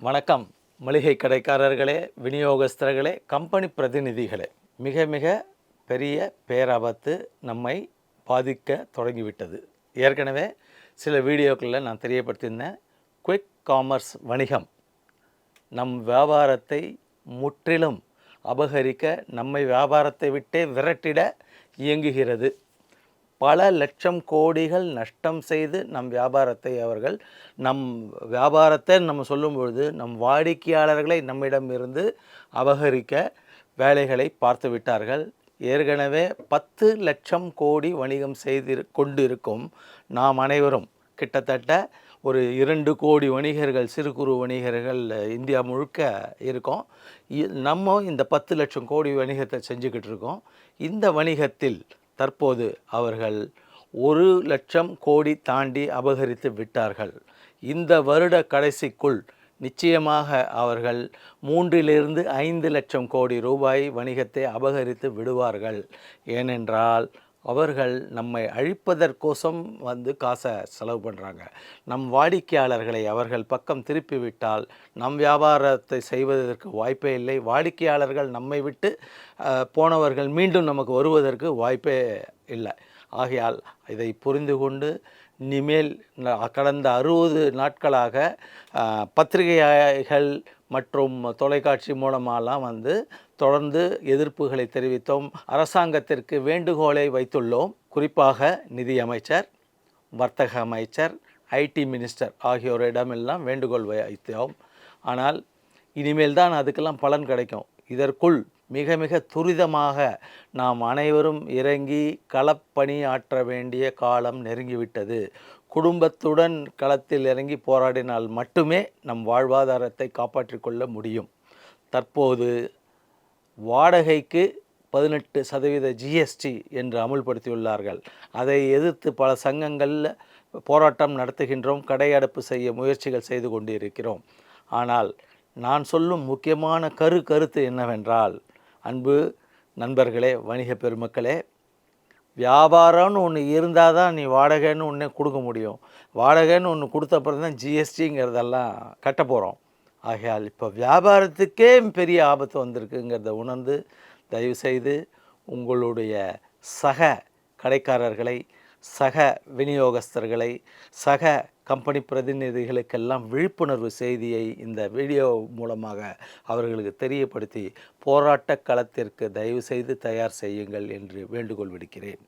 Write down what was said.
வணக்கம். மளிகை கடைக்காரர்களே விநியோகஸ்தர்களே கம்பெனி பிரதிநிதிகளே. மிக மிக பெரிய பேராபத்து நம்மை பாதிக்க தொடங்கிவிட்டது. ஏற்கனவே சில வீடியோக்களில் நான் தெரியப்படுத்தியிருந்தேன். குவிக் காமர்ஸ் வணிகம் நம் வியாபாரத்தை முற்றிலும் அபகரிக்க நம்மை வியாபாரத்தை விட்டே விரட்டிட இயங்குகிறது. பல லட்சம் கோடிகள் நஷ்டம் செய்து நம் வியாபாரத்தை அவர்கள் நம் வியாபாரத்தை நம்ம சொல்லும் பொழுது நம் வாடிக்கையாளர்களை நம்மிடமிருந்து அபகரிக்க வேலைகளை பார்த்து விட்டார்கள். ஏற்கனவே பத்து லட்சம் கோடி வணிகம் செய்து கொண்டிருக்கும் நாம் அனைவரும். கிட்டத்தட்ட ஒரு இரண்டு கோடி வணிகர்கள் சிறு குறு வணிகர்கள் இந்தியா முழுக்க இருக்கோம். இ- நம்ம இந்த பத்து லட்சம் கோடி வணிகத்தை செஞ்சுக்கிட்டு இருக்கோம். இந்த வணிகத்தில் தற்போது அவர்கள் ஒரு லட்சம் கோடி தாண்டி அபகரித்து விட்டார்கள். இந்த வருட கடைசிக்குள் நிச்சயமாக அவர்கள் மூன்றிலிருந்து ஐந்து லட்சம் கோடி ரூபாய் வணிகத்தை அபகரித்து விடுவார்கள். ஏனென்றால் அவர்கள் நம்மை அழிப்பதற்கோசம் வந்து காசை செலவு பண்ணுறாங்க நம் வாடிக்கையாளர்களை அவர்கள் பக்கம் திருப்பி விட்டால் நம் வியாபாரத்தை செய்வதற்கு வாய்ப்பே இல்லை. வாடிக்கையாளர்கள் நம்மை விட்டு போனவர்கள் மீண்டும் நமக்கு வருவதற்கு வாய்ப்பே இல்லை. ஆகையால் இதை புரிந்து கொண்டு இனிமேல் கடந்த அறுபது நாட்களாக பத்திரிகைகள் மற்றும் தொலைக்காட்சி மூலமாலாம் வந்து தொடர்ந்து எதிர்ப்புகளை தெரிவித்தோம். அரசாங்கத்திற்கு வேண்டுகோளை வைத்துள்ளோம். குறிப்பாக நிதியமைச்சர் வர்த்தக அமைச்சர் ஐடி மினிஸ்டர் ஆகியோரிடமெல்லாம் வேண்டுகோள் வைத்தோம். ஆனால் இனிமேல் தான் அதுக்கெல்லாம் பலன் கிடைக்கும். இதற்குள் மிக மிக துரிதமாக நாம் அனைவரும் இறங்கி களப்பணி ஆற்ற வேண்டிய காலம் நெருங்கிவிட்டது. குடும்பத்துடன் களத்தில் இறங்கி போராடினால் மட்டுமே நம் வாழ்வாதாரத்தை காப்பாற்றிக் கொள்ள முடியும். தற்போது வாடகைக்கு பதினெட்டு சதவீத ஜிஎஸ்டி என்று அமுல்படுத்தியுள்ளார்கள். அதை எதிர்த்து பல சங்கங்களில் போராட்டம் நடத்துகின்றோம் கடையடைப்பு செய்ய முயற்சிகள் செய்து கொண்டிருக்கிறோம். ஆனால் நான் சொல்லும் முக்கியமான கரு கருத்து என்னவென்றால் அன்பு நண்பர்களே வணிக பெருமக்களே வியாபாரம்னு ஒன்று இருந்தால் தான் நீ வாடகைன்னு ஒன்று கொடுக்க முடியும். வாடகைன்னு ஒன்று கொடுத்த அப்புறம் தான் ஜிஎஸ்டிங்கிறதெல்லாம் கட்ட போகிறோம் ஆகையால் இப்போ வியாபாரத்துக்கே பெரிய ஆபத்து வந்திருக்குங்கிறத உணர்ந்து தயவுசெய்து உங்களுடைய சக கடைக்காரர்களை சக விநியோகஸ்தர்களை சக கம்பெனி பிரதிநிதிகளுக்கெல்லாம் விழிப்புணர்வு செய்தியை இந்த வீடியோ மூலமாக அவர்களுக்கு தெரியப்படுத்தி போராட்ட களத்திற்கு தயவு செய்து தயார் செய்யுங்கள் என்று வேண்டுகோள் விடுக்கிறேன்.